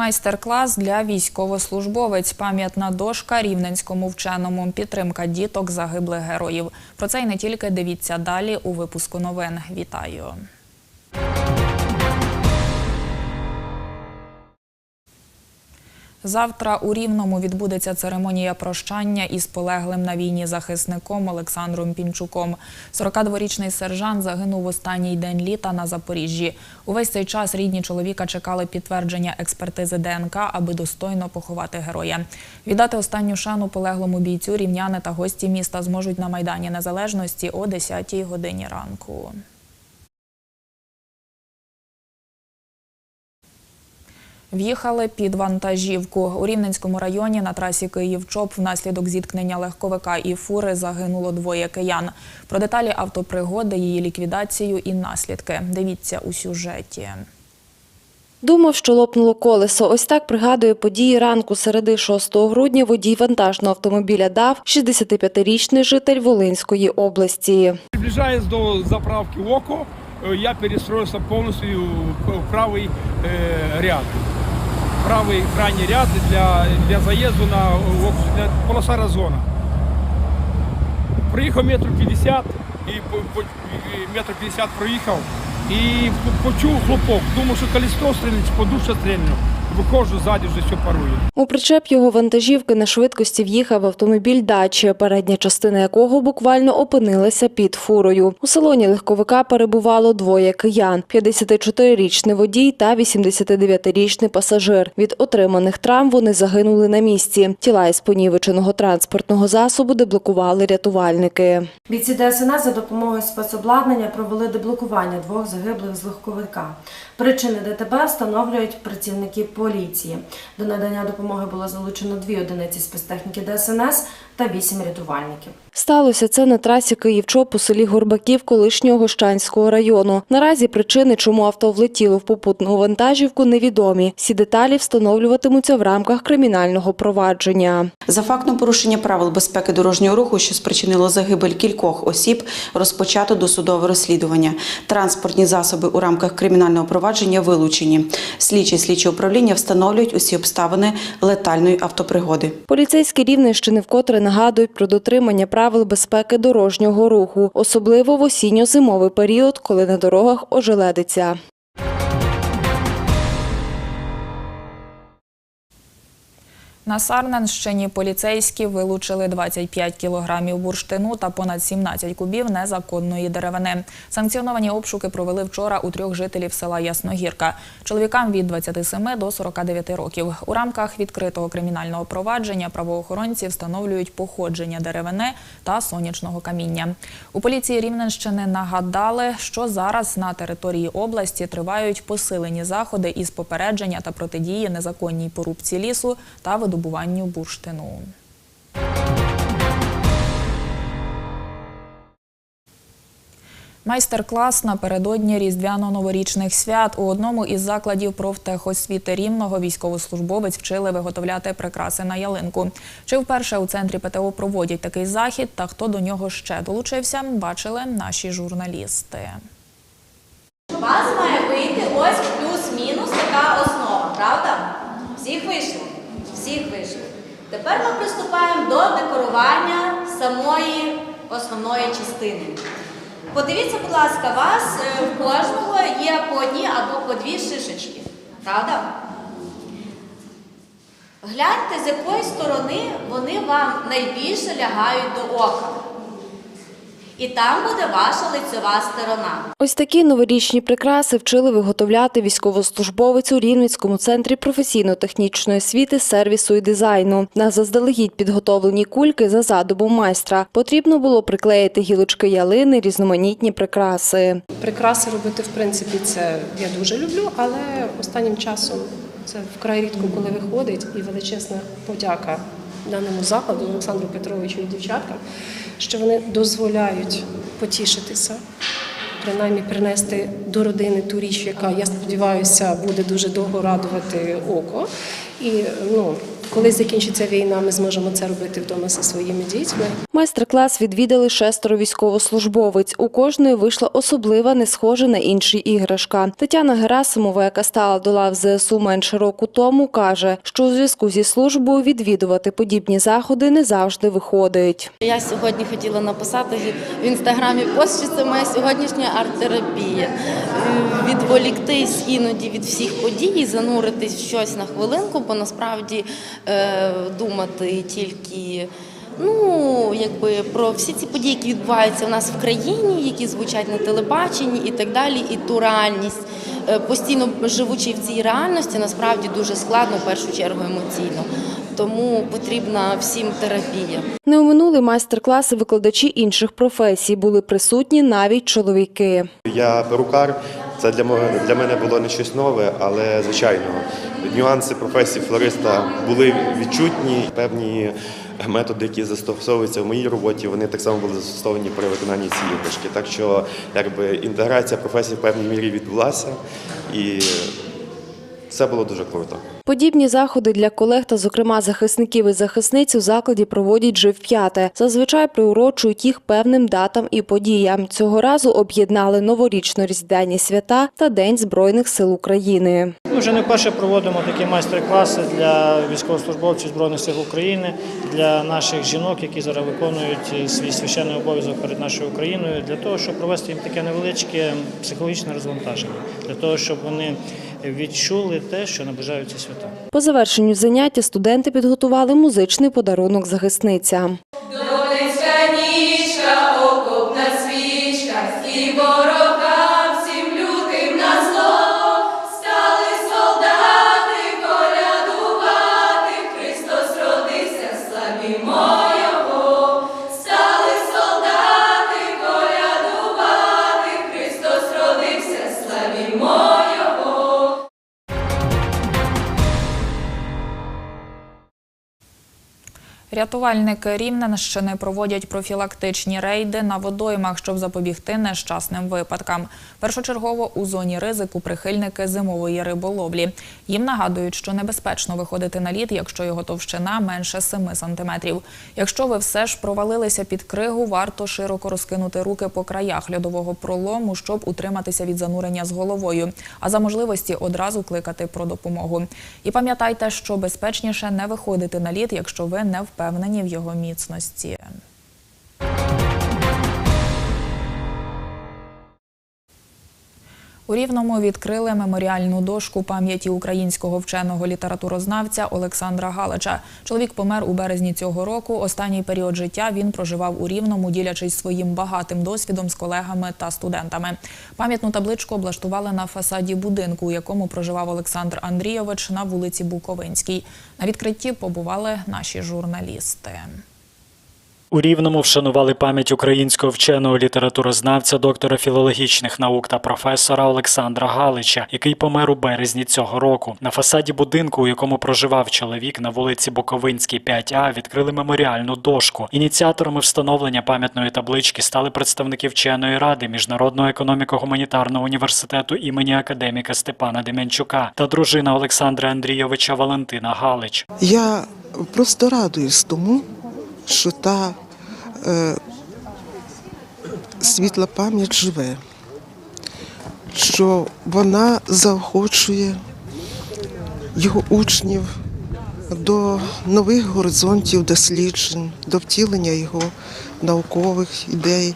Майстер-клас для військовослужбовець, пам'ятна дошка рівненському вченому, підтримка діток загиблих героїв. Про це й не тільки дивіться далі у випуску новин. Вітаю! Завтра у Рівному відбудеться церемонія прощання із полеглим на війні захисником Олександром Пінчуком. 42-річний сержант загинув останній день літа на Запоріжжі. Увесь цей час рідні чоловіка чекали підтвердження експертизи ДНК, аби достойно поховати героя. Віддати останню шану полеглому бійцю рівняни та гості міста зможуть на Майдані Незалежності о 10-й годині ранку. В'їхали під вантажівку. У Рівненському районі на трасі Київ-Чоп внаслідок зіткнення легковика і фури загинуло двоє киян. Про деталі автопригоди, її ліквідацію і наслідки. Дивіться у сюжеті. Думав, що лопнуло колесо. Ось так пригадує події ранку середи 6 грудня водій вантажного автомобіля ДАВ, 65-річний житель Волинської області. Приближаясь до заправки ОКО, э, я перестроился полностью в правый э, ряд. Правый крайній ряд для, для заїзду на для полоса зона. Приїхав метр 50 і по, по, і метр 50 проїхав і почув хлопок. Думав, що колесо стрільне, чи подушка стрільне. Виходжу ззаді, вже все парує. У причеп його вантажівки на швидкості в'їхав автомобіль дачі, передня частина якого буквально опинилася під фурою. У салоні легковика перебувало двоє киян: 54-річний водій та 89-річний пасажир. Від отриманих травм вони загинули на місці. Тіла із понівеченого транспортного засобу деблокували рятувальники. Бійці ДСНС за допомогою спецобладнання провели деблокування двох загиблих з легковика. Причини ДТП встановлюють працівники поліції. До надання допомоги було залучено дві одиниці спецтехніки ДСНС та вісім рятувальників. Сталося це на трасі Київ-Чоп у селі Горбаків колишнього Гощанського району. Наразі причини, чому авто влетіло в попутну вантажівку, невідомі. Всі деталі встановлюватимуться в рамках кримінального провадження. За фактом порушення правил безпеки дорожнього руху, що спричинило загибель кількох осіб, розпочато досудове розслідування. Транспортні засоби у рамках кримінального провадження вилучені. Слідчі слідчі управління встановлюють усі обставини летальної автопригоди. Поліцейські Рівненщини вкотре нагадують про дотримання правил безпеки дорожнього руху, особливо в осінньо-зимовий період, коли на дорогах ожеледиться. На Сарненщині поліцейські вилучили 25 кілограмів бурштину та понад 17 кубів незаконної деревини. Санкціоновані обшуки провели вчора у трьох жителів села Ясногірка. Чоловікам від 27 до 49 років. У рамках відкритого кримінального провадження правоохоронці встановлюють походження деревини та сонячного каміння. У поліції Рівненщини нагадали, що зараз на території області тривають посилені заходи із попередження та протидії незаконній порубці лісу та видобуванню бурштину. Майстер-клас напередодні різдвяно-новорічних свят у одному із закладів профтехосвіти Рівного військовослужбовець вчили виготовляти прикраси на ялинку. Чи вперше у центрі ПТО проводять такий захід та хто до нього ще долучився, бачили наші журналісти. У вас має вийти ось плюс-мінус така основа, правда? Всіх вийшло? Всіх вишив. Тепер ми приступаємо до декорування самої основної частини. Подивіться, будь ласка, вас е, в кожного є по одній або по дві шишечки. Правда? Гляньте, з якої сторони вони вам найбільше лягають до ока. І там буде ваша лицьова сторона. Ось такі новорічні прикраси вчили виготовляти військовослужбовець у Рівненському центрі професійно-технічної освіти, сервісу і дизайну. На заздалегідь підготовлені кульки за задумом майстра. Потрібно було приклеїти гілочки ялини, різноманітні прикраси. Прикраси робити, в принципі, це я дуже люблю, але останнім часом це вкрай рідко, коли виходить, і величезна подяка даному закладу, Олександру Петровичу і дівчаткам, що вони дозволяють потішитися, принаймні принести до родини ту річ, яка, я сподіваюся, буде дуже довго радувати око. І ну, Коли закінчиться війна, ми зможемо це робити вдома зі своїми дітьми. Майстер-клас відвідали шестеро військовослужбовець. У кожної вийшла особлива, не схожа на інші іграшка. Тетяна Герасимова, яка стала до лав ЗСУ менше року тому, каже, що у зв'язку зі службою відвідувати подібні заходи не завжди виходить. Я сьогодні хотіла написати в інстаграмі пост, що це моя сьогоднішня арт-терапія. Відволіктись іноді від всіх подій, зануритись в щось на хвилинку, бо насправді думати тільки. Ну, якби про всі ці події, які відбуваються у нас в країні, які звучать на телебаченні і так далі, і ту реальність, е, постійно живучи в цій реальності, насправді дуже складно, в першу чергу емоційно. Тому потрібна всім терапія. Не оминули майстер-класи викладачі інших професій. Були присутні навіть чоловіки. Я перукар. Це для мене, для мене було не щось нове, але звичайно, нюанси професії флориста були відчутні. Певні методи, які застосовуються в моїй роботі, вони так само були застосовані при виконанні цієї іграшки. Так що якби інтеграція професії в певній мірі відбулася, і все було дуже круто. Подібні заходи для колег та, зокрема, захисників і захисниць у закладі проводять вже вп'яте. Зазвичай приурочують їх певним датам і подіям. Цього разу об'єднали новорічно-різдвяні свята та День Збройних сил України. Ми вже не вперше проводимо такі майстер-класи для військовослужбовців Збройних сил України, для наших жінок, які зараз виконують свій священний обов'язок перед нашою Україною, для того, щоб провести їм таке невеличке психологічне розвантаження, для того, щоб вони відчули те, що наближаються свята. По завершенню заняття студенти підготували музичний подарунок захисницям. Рятувальники Рівненщини проводять профілактичні рейди на водоймах, щоб запобігти нещасним випадкам. Першочергово у зоні ризику прихильники зимової риболовлі. Їм нагадують, що небезпечно виходити на лід, якщо його товщина менше 7 сантиметрів. Якщо ви все ж провалилися під кригу, варто широко розкинути руки по краях льодового пролому, щоб утриматися від занурення з головою, а за можливості одразу кликати про допомогу. І пам'ятайте, що безпечніше не виходити на лід, якщо ви не впевнені в його міцності. У Рівному відкрили меморіальну дошку пам'яті українського вченого літературознавця Олександра Галича. Чоловік помер у березні цього року. Останній період життя він проживав у Рівному, ділячись своїм багатим досвідом з колегами та студентами. Пам'ятну табличку облаштували на фасаді будинку, у якому проживав Олександр Андрійович на вулиці Буковинській. На відкритті побували наші журналісти. У Рівному вшанували пам'ять українського вченого літературознавця, доктора філологічних наук та професора Олександра Галича, який помер у березні цього року. На фасаді будинку, у якому проживав чоловік на вулиці Буковинській, 5А, відкрили меморіальну дошку. Ініціаторами встановлення пам'ятної таблички стали представники вченої ради Міжнародного економіко-гуманітарного університету імені академіка Степана Дем'янчука та дружина Олександра Андрійовича Валентина Галич. Я просто радуюсь тому, що та світла пам'ять живе, що вона заохочує його учнів до нових горизонтів досліджень, до втілення його наукових ідей,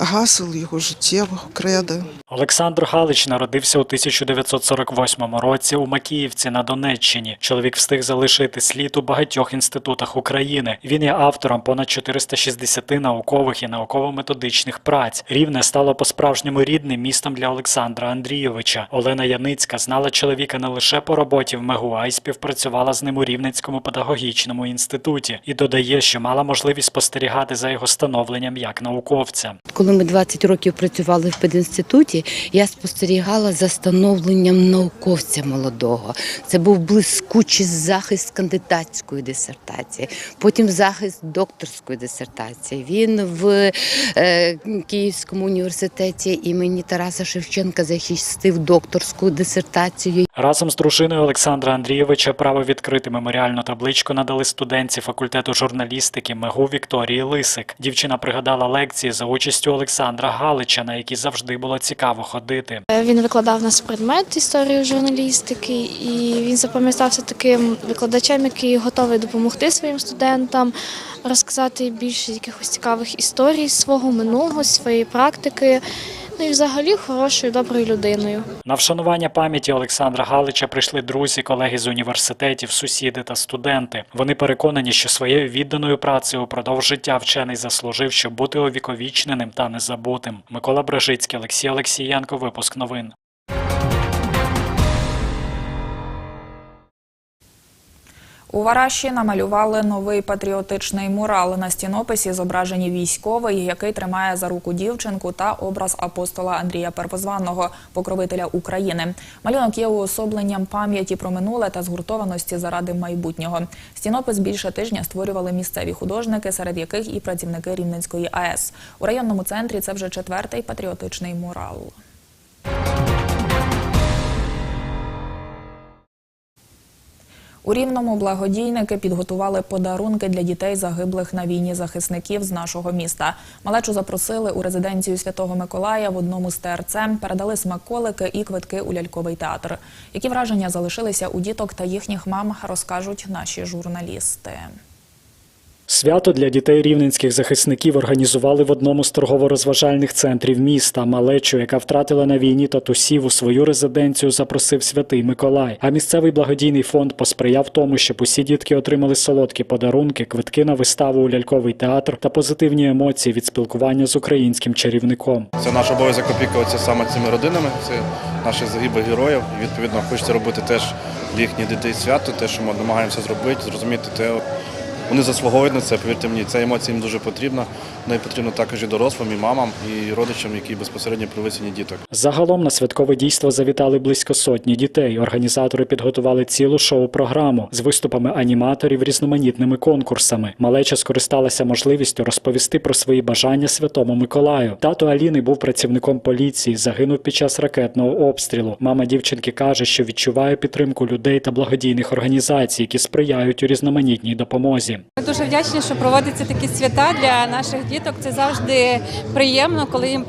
гасел його життєвого креда. Олександр Галич народився у 1948 році у Макіївці на Донеччині. Чоловік встиг залишити слід у багатьох інститутах України. Він є автором понад 460 наукових і науково-методичних праць. Рівне стало по-справжньому рідним містом для Олександра Андрійовича. Олена Яницька знала чоловіка не лише по роботі в МЕГУ, а й співпрацювала з ним у Рівненському педагогічному інституті і додає, що мала можливість спостерігати за його становленням як науковця. Коли ми 20 років працювали в пединституті, я спостерігала за становленням науковця молодого. Це був блискучий захист кандидатської дисертації, потім захист докторської дисертації. Він в е, Київському університеті імені Тараса Шевченка захистив докторську дисертацію. Разом з дружиною Олександра Андрійовича право відкрити меморіальну табличку надали студентці факультету журналістики МЕГУ Вікторії Лисик. Дівчина пригадала лекції за участю Олександра Галича, на які завжди було цікаво ходити. Він викладав нас предмет історії журналістики, і він запам'ятався таким викладачем, який готовий допомогти своїм студентам, розказати більше якихось цікавих історій свого минулого, своєї практики. І взагалі хорошою, доброю людиною. На вшанування пам'яті Олександра Галича прийшли друзі, колеги з університетів, сусіди та студенти. Вони переконані, що своєю відданою працею упродовж життя вчений заслужив, щоб бути увіковічненим та незабутим. Микола Брежицький, Олексій Олексієнко. Випуск новин. У Вараші намалювали новий патріотичний мурал. На стінописі зображені військовий, який тримає за руку дівчинку та образ апостола Андрія Первозванного, покровителя України. Малюнок є уособленням пам'яті про минуле та згуртованості заради майбутнього. Стінопис більше тижня створювали місцеві художники, серед яких і працівники Рівненської АЕС. У районному центрі це вже четвертий патріотичний мурал. У Рівному благодійники підготували подарунки для дітей загиблих на війні захисників з нашого міста. Малечу запросили у резиденцію Святого Миколая в одному з ТРЦ, передали смаколики і квитки у ляльковий театр. Які враження залишилися у діток та їхніх мам, розкажуть наші журналісти. Свято для дітей рівненських захисників організували в одному з торгово-розважальних центрів міста. Малечу, яка втратила на війні татусів, у свою резиденцію запросив святий Миколай. А місцевий благодійний фонд посприяв тому, щоб усі дітки отримали солодкі подарунки, квитки на виставу у ляльковий театр та позитивні емоції від спілкування з українським чарівником. Це наш обов'язок опікуватися саме цими родинами, це наші загиблих героїв. Відповідно хочеться робити теж для їхніх дітей свято, те, що ми намагаємося зробити, зрозуміти те. Вони заслуговують на це, повірте мені, ця емоція їм дуже потрібна. І потрібно також і дорослим, і мамам, і родичам, які безпосередньо при висіні діток. Загалом на святкове дійство завітали близько сотні дітей. Організатори підготували цілу шоу-програму з виступами аніматорів, різноманітними конкурсами. Малеча скористалася можливістю розповісти про свої бажання святому Миколаю. Тато Аліни був працівником поліції, загинув під час ракетного обстрілу. Мама дівчинки каже, що відчуває підтримку людей та благодійних організацій, які сприяють у різноманітній допомозі. Ми дуже вдячні, що проводяться такі свята для наших діток. Це завжди приємно, коли їм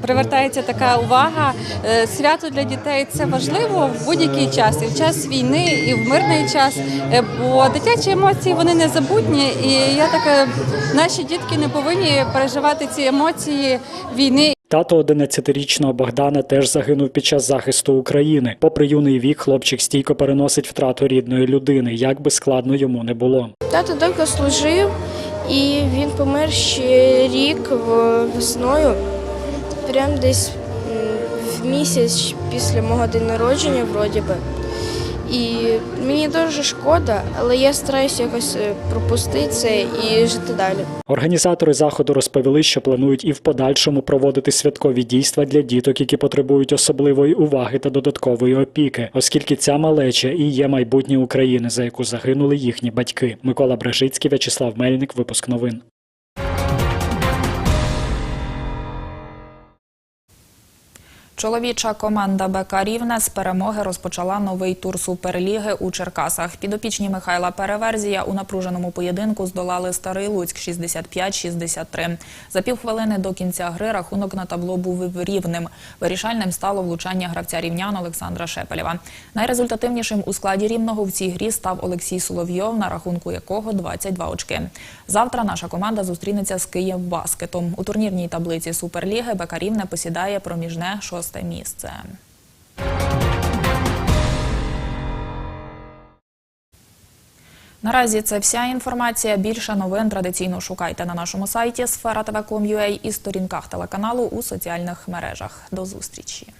привертається така увага. Е, Свято для дітей це важливо в будь-який час, і в час війни, і в мирний час. Е, Бо дитячі емоції вони незабутні, і я так е, наші дітки не повинні переживати ці емоції війни. Тато 11-річного Богдана теж загинув під час захисту України. Попри юний вік, хлопчик стійко переносить втрату рідної людини, як би складно йому не було. Тато довго служив, і він помер ще рік весною, прям десь в місяць після мого день народження, вроді би. І мені дуже шкода, але я стараюся якось е, пропустити це і жити далі. Організатори заходу розповіли, що планують і в подальшому проводити святкові дійства для діток, які потребують особливої уваги та додаткової опіки, оскільки ця малеча і є майбутнє України, за яку загинули їхні батьки. Микола Брежицький, В'ячеслав Мельник. Випуск новин. Чоловіча команда БК Рівне з перемоги розпочала новий тур Суперліги у Черкасах. Підопічні Михайла Переверзія у напруженому поєдинку здолали Старий Луцьк 65-63. За півхвилини до кінця гри рахунок на табло був рівним. Вирішальним стало влучання гравця рівнян Олександра Шепелєва. Найрезультативнішим у складі рівного в цій грі став Олексій Соловйов, на рахунку якого 22 очки. Завтра наша команда зустрінеться з Київбаскетом. У турнірній таблиці Суперліги БК Рівне посідає проміжне шосте місце. Наразі це вся інформація. Більше новин традиційно шукайте на нашому сайті sfera.tv.com.ua і сторінках телеканалу у соціальних мережах. До зустрічі.